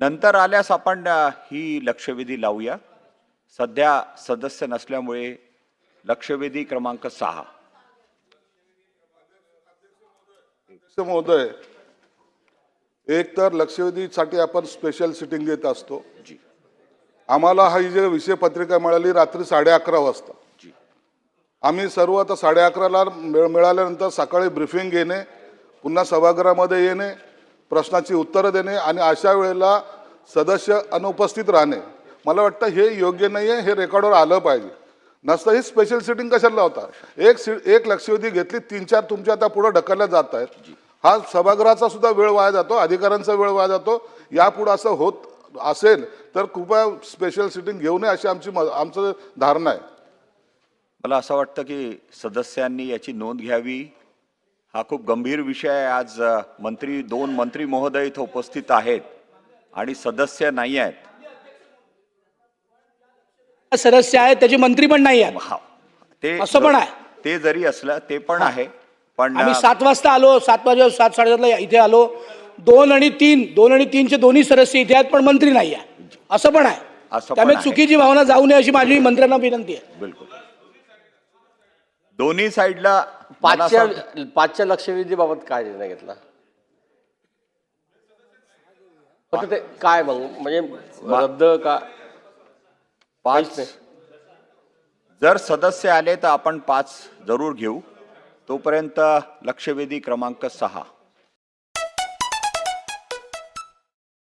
नंतर आल्यास आपण ही लक्षवेधी लावूया. सध्या सदस्य नसल्यामुळे लक्षवेधी क्रमांक सहा. महोदय एक तर लक्षवेधीसाठी आपण स्पेशल सिटिंग घेत असतो. जी. आम्हाला ही जी विषय पत्रिका मिळाली रात्री साडे अकरा वाजता. जी. आम्ही सर्व आता साडे अकराला मिळ मिळाल्यानंतर सकाळी ब्रिफिंग घेणे पुन्हा सभागृहामध्ये येणे प्रश्नाची उत्तरं देणे आणि अशा वेळेला सदस्य अनुपस्थित राहणे. मला वाटतं हे योग्य नाही आहे हे रेकॉर्डवर आलं पाहिजे. नसतं ही स्पेशल सिटिंग कशाला होता? एक सि एक लक्षवेधी घेतली तीन चार तुमच्या आता पुढं ढकलल्या जात आहेत. हा सभागृहाचा सुद्धा वेळ वाया जातो अधिकाऱ्यांचा वेळ वाया जातो. यापुढं असं होत असेल तर कृपया स्पेशल सिटिंग घेऊ नये अशी आमची म- आमचं धारणा आहे. मला असं वाटतं की सदस्यांनी याची नोंद घ्यावी. हा खूप गंभीर विषय आहे. आज मंत्री दोन मंत्री महोदय इथं उपस्थित आहेत आणि सदस्य नाही आहेत. सदस्य आहेत त्याचे मंत्री पण नाही आहेत. ते असं पण आहे. ते जरी असलं ते पण आहे. पण आम्ही सात वाजता आलो सात वाजे सात साडेसातला इथे आलो. दोन आणि तीन दोन आणि तीनचे दोन्ही सदस्य इथे आहेत पण मंत्री नाही आहे असं पण आहे. असं त्यामुळे. चुकीची भावना जाऊ नये अशी माझी मंत्र्यांना विनंती आहे. बिलकुल. दोन्ही साईडला पाचच्या पाचच्या लक्षवेधीबाबत काय निर्णय घेतला? फक्त ते काय मग? म्हणजे रद्द का? पाच. जर सदस्य आले तर आपण पाच जरूर घेऊ. तोपर्यंत लक्षवेधी क्रमांक सहा.